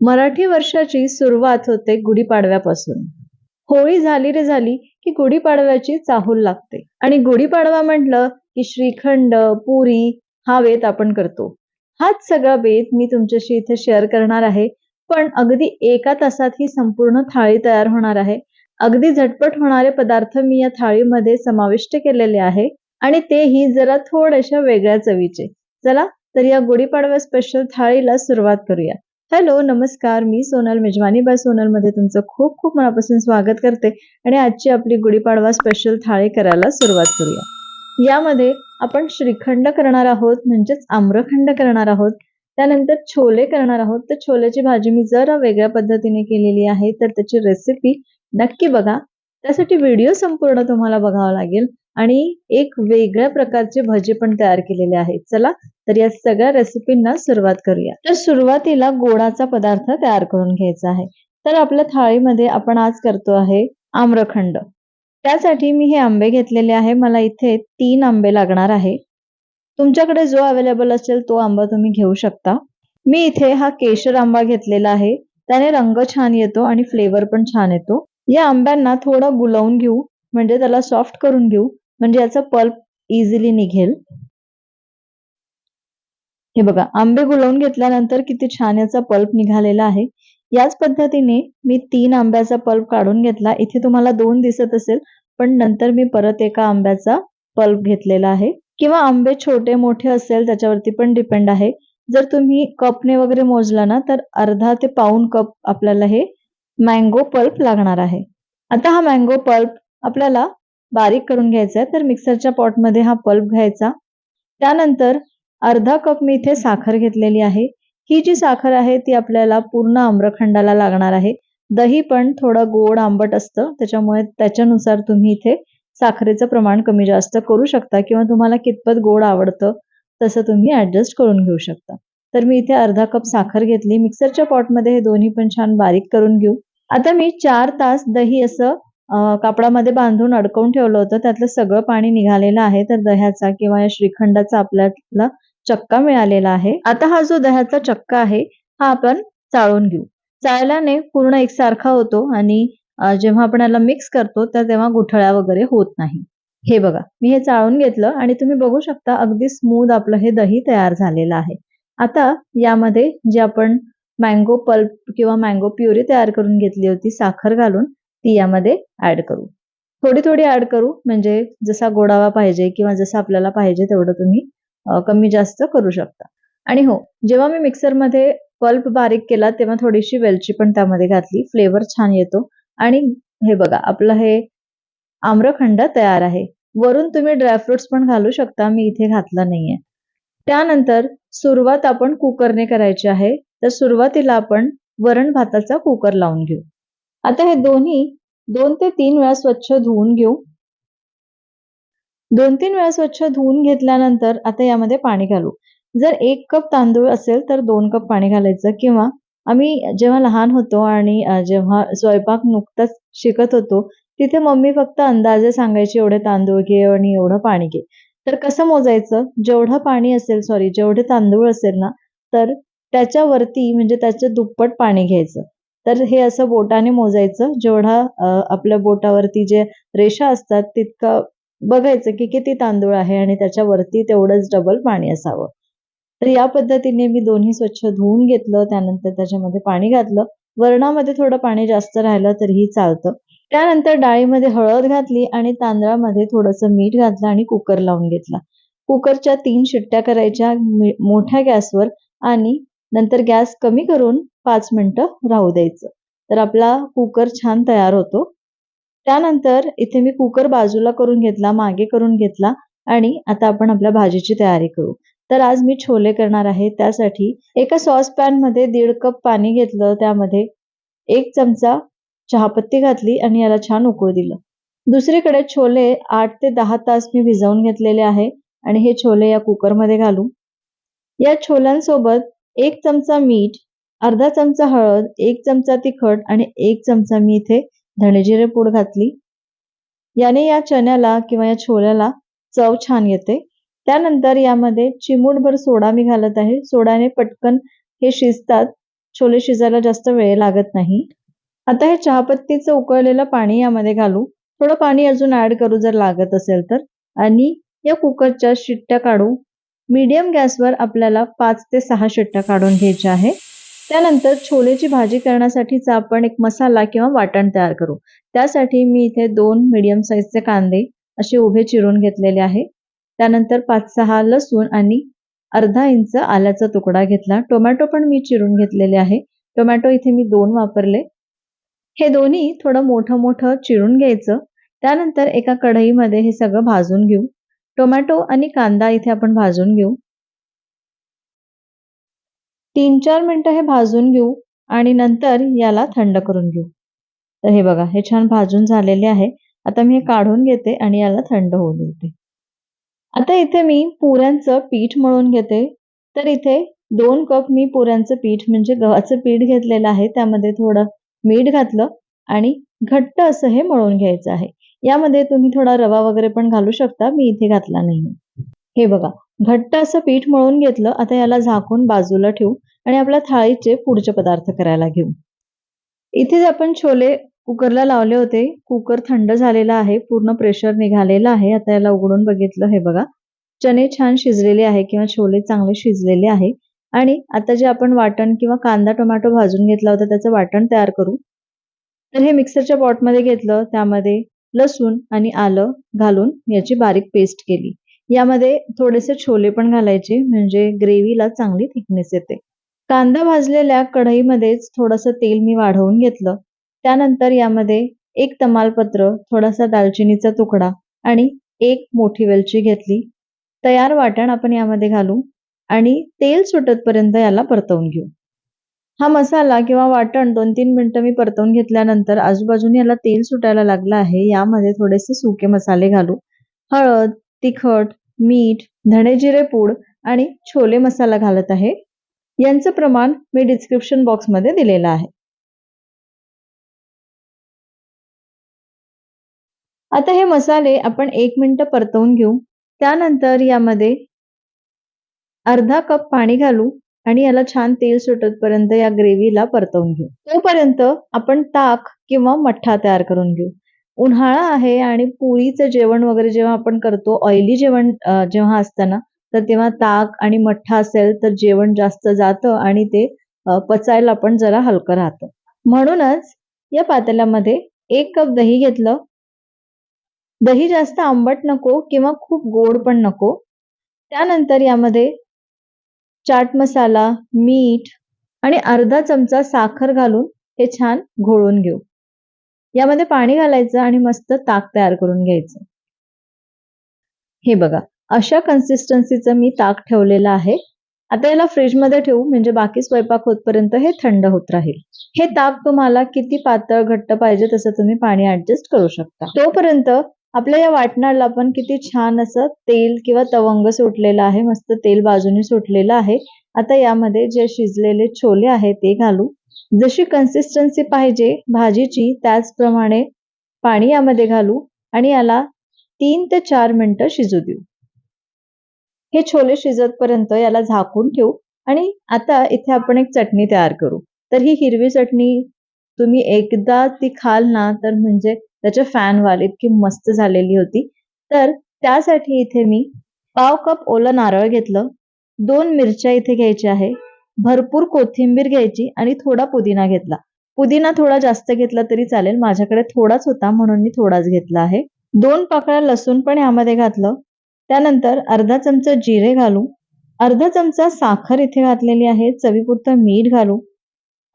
मराठी वर्षाची सुरुवात होते गुढीपाडव्यापासून. होळी झाली रे झाली की गुढीपाडव्याची चाहूल लागते. आणि गुढीपाडवा म्हटलं की श्रीखंड पुरी हा बेत आपण करतो. हाच सगळा बेत मी तुमच्याशी इथे शेअर करणार आहे. पण अगदी एका तासात ही संपूर्ण थाळी तयार होणार आहे. अगदी झटपट होणारे पदार्थ मी या थाळीमध्ये समाविष्ट केलेले आहे. आणि तेही जरा थोड्याशा वेगळ्या चवीचे. चला तर या गुढीपाडव्या स्पेशल थाळीला सुरुवात करूया. हॅलो नमस्कार. मी सोनल मेजवानी. बाय सोनलमध्ये तुमचं खूप खूप मनापासून स्वागत करते आणि आजची आपली गुढीपाडवा स्पेशल थाळी करायला सुरुवात करूया. यामध्ये आपण श्रीखंड करणार आहोत म्हणजेच आम्रखंड करणार आहोत. त्यानंतर छोले करणार आहोत. तर छोल्याची भाजी मी जरा वेगळ्या पद्धतीने केलेली आहे तर त्याची रेसिपी नक्की बघा. त्यासाठी व्हिडिओ संपूर्ण तुम्हाला बघावा लागेल आणि एक वेगळ्या प्रकारचे भजे पण तयार केलेले आहेत चला तर या सगळ्या रेसिपींना सुरुवात करूया. तर सुरुवातीला गोडाचा पदार्थ तयार करून घ्यायचा आहे. तर आपल्या थाळीमध्ये आपण आज करतो आहे आम्रखंड. त्यासाठी मी हे आंबे घेतलेले आहे. मला इथे तीन आंबे लागणार आहे. तुमच्याकडे जो अवेलेबल असेल तो आंबा तुम्ही घेऊ शकता. मी इथे हा केशर आंबा घेतलेला आहे. त्याने रंग छान येतो आणि फ्लेवर पण छान येतो. या आंब्यांना थोडं गुलवून घेऊ. म्हणजे त्याला सॉफ्ट करून घेऊ. म्हणजे याचा पल्प इझिली निघेल. हे बघा आंबे गुळवून घेतल्यानंतर किती छान याचा पल्प निघालेला आहे. याच पद्धतीने मी तीन आंब्याचा पल्प काढून घेतला. इथे तुम्हाला दोन दिसत असेल पण नंतर मी परत एका आंब्याचा पल्प घेतलेला आहे. किंवा आंबे छोटे मोठे असेल त्याच्यावरती पण डिपेंड आहे. जर तुम्ही कपने वगैरे मोजला ना तर अर्धा ते पाऊन कप आपल्याला हे मँगो पल्प लागणार आहे. आता हा मँगो पल्प आपल्याला बारीक करून घ्यायचा आहे. तर मिक्सरच्या पॉटमध्ये हा पल्प घ्यायचा. त्यानंतर अर्धा कप मी इथे साखर घेतलेली आहे. ही जी साखर आहे ती आपल्याला पूर्ण आम्रखंडाला लागणार आहे. दही पण थोडं गोड आंबट असतं त्याच्यामुळे त्याच्यानुसार तुम्ही इथे साखरेचं प्रमाण कमी जास्त करू शकता किंवा तुम्हाला कितपत गोड आवडतं तसं तुम्ही ऍडजस्ट करून घेऊ शकता. तर मी इथे अर्धा कप साखर घेतली. मिक्सरच्या पॉटमध्ये हे दोन्ही पण छान बारीक करून घेऊ. आता मी चार तास दही असं कापडामध्ये बांधून अडकवून ठेवलं होतं. त्यातलं सगळं पाणी निघालेलं आहे. तर दह्याचा किंवा या श्रीखंडाचा आपल्याला चक्का मिळालेला आहे. आता हा जो दह्याचा चक्का आहे हा आपण चाळून घेऊ. चाळल्याने पूर्ण एकसारखा होतो आणि जेव्हा आपण याला मिक्स करतो तर तेव्हा गुठळ्या वगैरे होत नाही. हे बघा मी हे चाळून घेतलं आणि तुम्ही बघू शकता अगदी स्मूद आपलं हे दही तयार झालेलं आहे. आता यामध्ये जे आपण मँगो पल्प किंवा मँगो प्युरी तयार करून घेतली होती साखर घालून ती यामध्ये ऍड करू. थोडी थोडी ऍड करू म्हणजे जसा गोडावा पाहिजे किंवा जसं आपल्याला पाहिजे तेवढं तुम्ही कमी जास्त करू शकता. आणि हो जेव्हा मी मिक्सरमध्ये पल्प बारीक केला तेव्हा थोडीशी वेलची पण त्यामध्ये घातली. फ्लेवर छान येतो. आणि हे बघा आपलं हे आम्रखंड तयार आहे. वरून तुम्ही ड्रायफ्रुट्स पण घालू शकता. मी इथे घातलं नाहीये. त्यानंतर सुरुवात आपण कुकरने करायची आहे. तर सुरुवातीला आपण वरण भाताचा कुकर लावून घेऊ. आता हे दोन्ही दोन ते तीन वेळा स्वच्छ धुवून घेऊ. दोन तीन वेळा स्वच्छ धुवून घेतल्यानंतर आता यामध्ये पाणी घालू. जर एक कप तांदूळ असेल तर दोन कप पाणी घालायचं किंवा आम्ही जेव्हा लहान होतो आणि जेव्हा स्वयंपाक नुकताच शिकत होतो तिथे मम्मी फक्त अंदाजे सांगायची एवढे तांदूळ घे आणि एवढं पाणी घे. तर कसं मोजायचं? जेवढं पाणी असेल सॉरी जेवढे तांदूळ असेल ना तर त्याच्यावरती म्हणजे त्याच्या दुप्पट पाणी घ्यायचं. तर हे असं बोटाने मोजायचं. जेवढा आपल्या बोटावरती जे रेषा असतात तितकं बघायचं की किती तांदूळ आहे आणि त्याच्यावरती तेवढंच डबल पाणी असावं. तर या पद्धतीने मी दोन्ही स्वच्छ धुवून घेतलं त्यानंतर त्याच्यामध्ये पाणी घातलं. वरणामध्ये थोडं पाणी जास्त राहिलं तरीही चालतं. त्यानंतर डाळीमध्ये हळद घातली आणि तांदळामध्ये थोडंसं मीठ घातलं आणि कुकर लावून घेतला. कुकरच्या तीन शिट्ट्या करायच्या मोठ्या गॅसवर आणि नंतर गॅस कमी करून पाच मिनिटं राहू द्यायचं. तर आपला कुकर छान तयार होतो. त्यानंतर इथे मी कुकर बाजूला करून घेतला मागे करून घेतला आणि आता आपण आपल्या भाजीची तयारी करू. तर आज मी छोले करणार आहे. त्यासाठी एका सॉस पॅनमध्ये दीड कप पाणी घेतलं. त्यामध्ये एक चमचा चहापत्ती घातली आणि याला छान उकळू दिलं. दुसरीकडे छोले आठ ते दहा तास मी भिजवून घेतलेले आहे आणि हे छोले या कुकरमध्ये घालू. या छोल्यांसोबत एक चमचा मीठ अर्धा चमचा हळद एक चमचा तिखट आणि एक चमचा मी इथे धणेजिरे पूड घातली. याने या चण्याला किंवा या छोल्याला चव छान येते. त्यानंतर यामध्ये चिमूटभर सोडा मी घालत आहे. सोडाने पटकन हे शिजतात. छोले शिजायला जास्त वेळ लागत नाही. आता हे चहापत्तीचं उकळलेलं पाणी यामध्ये घालू. थोडं पाणी अजून ऍड करू जर लागत असेल तर. आणि या कुकरच्या शिट्ट्या काढू. मीडियम गॅसवर आपल्याला पाच ते सहा शिट्ट्या काढून घ्यायच्या आहे त्यानंतर छोलेची भाजी करण्यासाठीचा आपण एक मसाला किंवा वाटण तयार करू. त्यासाठी मी इथे दोन मीडियम साईजचे कांदे असे उभे चिरून घेतलेले आहे. त्यानंतर पाच सहा लसूण आणि अर्धा इंच आल्याचा तुकडा घेतला. टोमॅटो पण मी चिरून घेतलेले आहे. टोमॅटो इथे मी दोन वापरले. हे दोन्ही थोडं मोठं मोठं चिरून घ्यायचं. त्यानंतर एका कढईमध्ये हे सगळं भाजून घेऊ. टोमॅटो आणि कांदा इथे आपण भाजून घेऊ. तीन चार मिनिटं हे भाजून घेऊ आणि नंतर याला थंड करून घेऊ. तर हे बघा हे छान भाजून झालेले आहे. आता मी हे काढून घेते आणि याला थंड होऊ देते. आता इथे मी पुऱ्यांचं पीठ मळून घेते. तर इथे दोन कप मी पुऱ्यांचं पीठ म्हणजे गव्हाचं पीठ घेतलेलं आहे. त्यामध्ये थोडं मीठ घातलं आणि घट्ट असं हे मळून घ्यायचं आहे. यामध्ये तुम्ही थोडा रवा वगैरे पण घालू शकता. मी इथे घातला नाही हे बघा घट्ट असं पीठ मळून घेतलं आता याला झाकून बाजूला ठेवू आणि आपल्या थाळीचे पुढचे पदार्थ करायला घेऊ. इथे आपण छोले कुकरला लावले होते कुकर थंड झालेला आहे पूर्ण प्रेशर निघालेलं आहे आता याला उघडून बघितलं हे बघा. चणे छान शिजलेले आहे किंवा छोले चांगले शिजलेले आहे. आणि आता जे आपण वाटण किंवा कांदा टोमॅटो भाजून घेतला होता त्याचं वाटण तयार करू. तर हे मिक्सरच्या पॉटमध्ये घेतलं त्यामध्ये लसूण आणि आलं घालून याची बारीक पेस्ट केली. यामध्ये थोडेसे छोले पण घालायचे म्हणजे ग्रेव्हीला चांगली थिकनेस येते. कांदा भाजलेल्या कढईमध्येच थोडंसं तेल मी वाढवून घेतलं. त्यानंतर यामध्ये एक तमालपत्र थोडासा दालचिनीचा तुकडा आणि एक मोठी वेलची घेतली. तयार वाटण आपण यामध्ये घालू आणि तेल सुटतपर्यंत याला परतवून घेऊ. हा मसाला किंवा वाटण दोन तीन मिनिटं मी परतवून घेतल्यानंतर आजूबाजूने याला तेल सुटायला लागलं आहे. यामध्ये थोडेसे सुके मसाले घालू. हळद तिखट मीठ धणे जिरे पूड आणि छोले मसाला घालत आहे. यांचं प्रमाण मी डिस्क्रिप्शन बॉक्समध्ये दिलेलं आहे. आता हे मसाले आपण एक मिनिट परतवून घेऊ. त्यानंतर यामध्ये अर्धा कप पाणी घालू आणि याला छान तेल सुटतपर्यंत या ग्रेव्हीला परतवून घेऊ. तोपर्यंत आपण ताक किंवा मठ्ठा तयार करून घेऊ. उन्हाळा आहे आणि पोळीचं जेवण वगैरे जेव्हा आपण करतो ऑइली जेवण जेव्हा असताना तर तेव्हा ताक आणि मठ्ठा असेल तर जेवण जास्त जातं आणि ते पचायला पण जरा हलकं राहतं. म्हणूनच या पातेल्यामध्ये एक कप दही घेतलं. दही जास्त आंबट नको किंवा खूप गोड पण नको. त्यानंतर यामध्ये चाट मसाला मीठ आणि अर्धा चमचा साखर घालून हे छान घोळून घेऊ. यामध्ये पाणी घालायचं आणि मस्त ताक तयार करून घ्यायचं. हे बघा अशा कन्सिस्टन्सीचं मी ताक ठेवलेलं आहे. आता याला फ्रीजमध्ये ठेवू म्हणजे बाकी स्वयंपाक होतपर्यंत हे थंड होत राहील. हे ताक तुम्हाला किती पातळ घट्ट पाहिजे तसं तुम्ही पाणी ऍडजस्ट करू शकता. तोपर्यंत आपल्या या वाटणाला पण किती छान असं तेल किंवा तवंग सुटलेलं आहे मस्त तेल बाजूने सुटलेलं आहे. आता यामध्ये जे शिजलेले छोले आहेत ते घालू. जशी कन्सिस्टन्सी पाहिजे भाजीची त्याचप्रमाणे पाणी यामध्ये घालू आणि याला तीन ते चार मिनिटं शिजू देऊ. हे छोले शिजतपर्यंत याला झाकून ठेवू आणि आता इथे आपण एक चटणी तयार करू. तर ही हिरवी चटणी तुम्ही एकदा ती खाल ना तर म्हणजे त्याचे फॅन व्हाल इतकी मस्त झालेली होती. तर त्यासाठी इथे मी पाव कप ओलं नारळ घेतलं. दोन मिरच्या इथे घ्यायच्या आहे. भरपूर कोथिंबीर घ्यायची आणि थोडा पुदिना घेतला. पुदिना थोडा जास्त घेतला तरी चालेल. माझ्याकडे थोडाच होता म्हणून मी थोडाच घेतला आहे. दोन पाकळ्या लसूण पण यामध्ये घातलं. त्यानंतर अर्धा चमचा जिरे घालू अर्धा चमचा साखर इथे घातलेली आहे चवीपुरतं मीठ घालू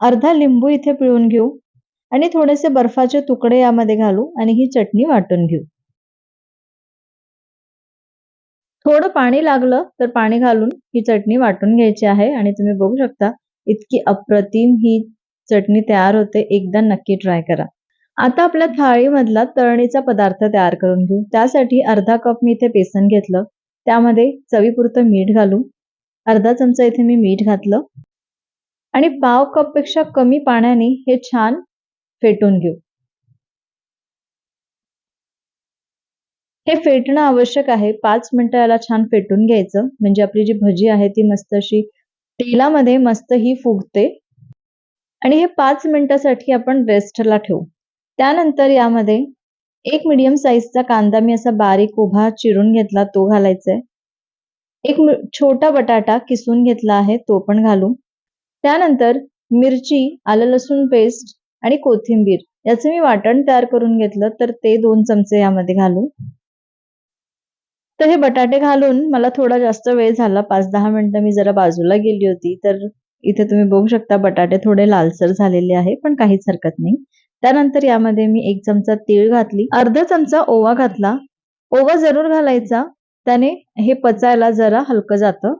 अर्धा लिंबू इथे पिळून घेऊ आणि थोडेसे बर्फाचे तुकडे यामध्ये घालू आणि ही चटणी वाटून घेऊ. थोडं पाणी लागलं तर पाणी घालून ही चटणी वाटून घ्यायची आहे आणि तुम्ही बघू शकता इतकी अप्रतिम ही चटणी तयार होते. एकदा नक्की ट्राय करा. आता आपल्या थाळीमधला तळणीचा पदार्थ तयार करून घेऊ. त्यासाठी अर्धा कप मी इथे बेसन घेतलं. त्यामध्ये चवीपुरतं मीठ घालू अर्धा चमचा इथे मी मीठ घातलं. आणि पाव कपपेक्षा कमी पाण्याने हे छान फेटून घेऊ. हे फेटणं आवश्यक आहे. पाच मिनिटं याला छान फेटून घ्यायचं. म्हणजे आपली जी भजी आहे ती मस्त अशी तेलामध्ये मस्त ही फुगते. आणि हे पाच मिनिटासाठी आपण रेस्टला ठेवू. त्यानंतर यामध्ये एक मिडियम साईजचा कांदा मी असा बारीक उभा चिरून घेतला तो घालायचा आहे एक छोटा बटाटा किसून घेतला आहे तो पण घालू. त्यानंतर मिरची आलं लसूण पेस्ट आणि कोथिंबीर याचं मी वाटण तयार करून घेतलं तर ते दोन चमचे यामध्ये घालू. तर हे बटाटे घालून मला थोडा जास्त वेळ झाला. पाच दहा मिनटं मी जरा बाजूला गेली होती. तर इथे तुम्ही बघू शकता बटाटे थोडे लालसर झालेले आहे पण काहीच हरकत नाही. त्यानंतर यामध्ये मी एक चमचा तीळ घातली. अर्धा चमचा ओवा घातला. ओवा जरूर घालायचा. त्याने हे पचायला जरा हलकं जातं.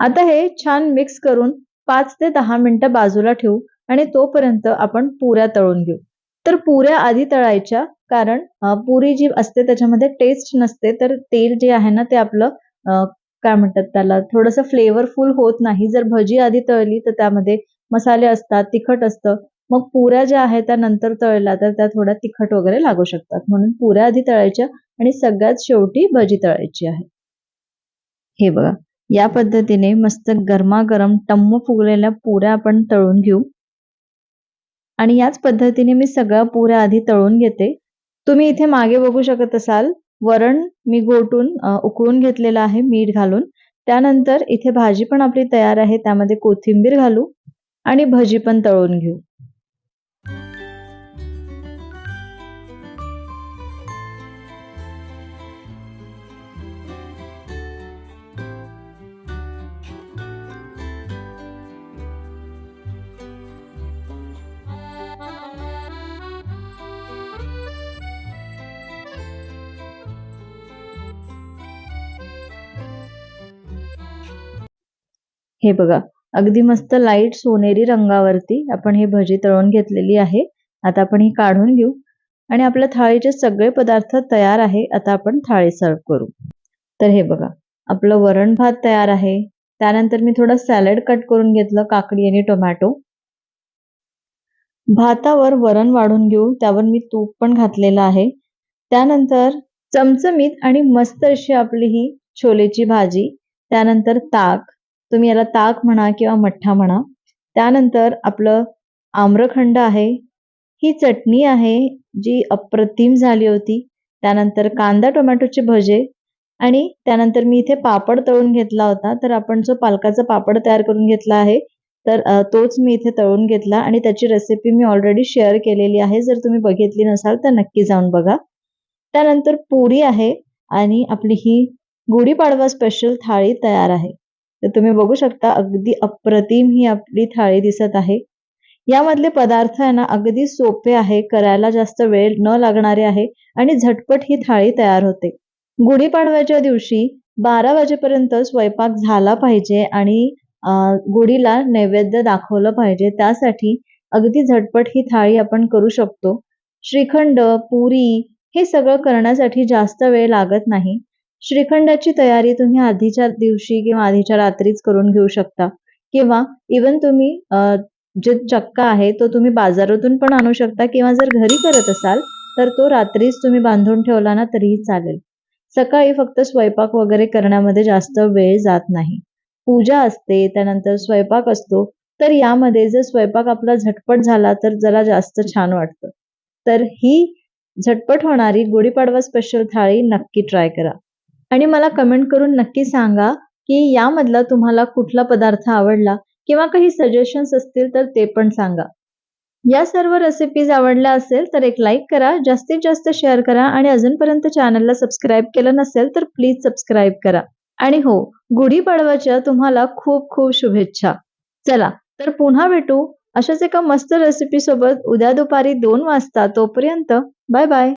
आता हे छान मिक्स करून पाच ते दहा मिनिटं बाजूला ठेवू आणि तोपर्यंत आपण पुऱ्या तळून घेऊ. तर पुऱ्या आधी तळायच्या. कारण पुरी जी असते त्याच्यामध्ये टेस्ट नसते. तर तेल जे आहे ना ते आपलं काय म्हणतात त्याला थोडंसं फ्लेवरफुल होत नाही. जर भजी आधी तळली तर त्यामध्ये मसाले असतात तिखट असतं. मग पुऱ्या ज्या आहेत त्या नंतर तळल्या तर त्या थोड्या तिखट वगैरे लागू शकतात. म्हणून पुऱ्या आधी तळायच्या आणि सगळ्यात शेवटी भजी तळायची आहे. हे बघा. या पद्धतीने मस्त गरमागरम टम्म फुगलेल्या पुऱ्या आपण तळून घेऊ. आणि याच पद्धतीने मी सगळा पुऱ्या आधी तळून घेते. तुम्ही इथे मागे बघू शकत असाल वरण मी गोटून उकळून घेतलेलं आहे मीठ घालून. त्यानंतर इथे भाजी पण आपली तयार आहे त्यामध्ये कोथिंबीर घालू आणि भजी पण तळून घेऊ. हे बघा अगदी मस्त लाइट सोनेरी रंगावरती आपण ही भजी तळून घेतलेली आहे. आता आपण ही काढून घेऊ. आणि आपल्या थाळीचे सगळे पदार्थ तयार आहे आता आपण थाळी सर्व करू. तर हे बघा आपलं वरण भात तयार आहे. त्यानंतर मी थोडं सॅलड कट करून घेतलं काकडी आणि टोमॅटो भातावर वरण वाढून घेऊ त्यावर मी तूप पण घातलेलं आहे. त्यानंतर चमचमीत आणि मस्त अशी आपली ही छोलेची भाजी. त्यानंतर ताक. तुम्ही याला ताक म्हणा किंवा मठ्ठा म्हणा. त्यानंतर आपलं आम्रखंड आहे. ही चटणी आहे जी अप्रतिम झाली होती. त्यानंतर कांदा टोमॅटोचे भजे आणि त्यानंतर मी इथे पापड तळून घेतला होता. तर आपण जो पालकाचा पापड तयार करून घेतला आहे तर तोच मी इथे तळून घेतला आणि त्याची रेसिपी मी ऑलरेडी शेअर केलेली आहे. जर तुम्ही बघितली नसाल तर नक्की जाऊन बघा. त्यानंतर पुरी आहे आणि आपली ही गुढीपाडवा स्पेशल थाळी तयार आहे. तर तुम्ही बघू शकता अगदी अप्रतिम ही आपली थाळी दिसत आहे. यामधले पदार्थ आहे ना अगदी सोपे आहे करायला जास्त वेळ न लागणारे आहे आणि झटपट ही थाळी तयार होते. गुढीपाडव्याच्या दिवशी बारा वाजेपर्यंत स्वयंपाक झाला पाहिजे आणि गुढीला नैवेद्य दाखवलं पाहिजे. त्यासाठी अगदी झटपट ही थाळी आपण करू शकतो. श्रीखंड पुरी हे सगळं करण्यासाठी जास्त वेळ लागत नाही. श्रीखंडाची तयारी तुम्ही आधीच्या दिवशी किंवा आधीच्या रात्रीच करून घेऊ शकता. किंवा इवन तुम्ही जे चक्का आहे तो तुम्ही बाजारातून पण आणू शकता किंवा जर घरी करत असाल तर तो रात्रीच तुम्ही बांधून ठेवला ना तरीही चालेल. सकाळी फक्त स्वयंपाक वगैरे करण्यामध्ये जास्त वेळ जात नाही. पूजा असते त्यानंतर स्वयंपाक असतो तर यामध्ये जर स्वयंपाक आपला झटपट झाला तर जरा जास्त छान वाटतं. तर ही झटपट होणारी गुढीपाडवा स्पेशल थाळी नक्की ट्राय करा. आणि मला कमेंट करून नक्की सांगा की यामधला तुम्हाला कुठला पदार्थ आवडला किंवा काही सजेशन्स असतील तर ते पण सांगा. या सर्व रेसिपीज आवडल्या असेल तर एक लाईक करा जास्तीत जास्त शेअर करा आणि अजूनपर्यंत चॅनलला सबस्क्राईब केलं नसेल तर प्लीज सबस्क्राईब करा. आणि हो गुढीपाडवाच्या तुम्हाला खूप खूप शुभेच्छा. चला तर पुन्हा भेटू अशाच एका मस्त रेसिपी सोबत उद्या दुपारी दोन वाजता तोपर्यंत बाय बाय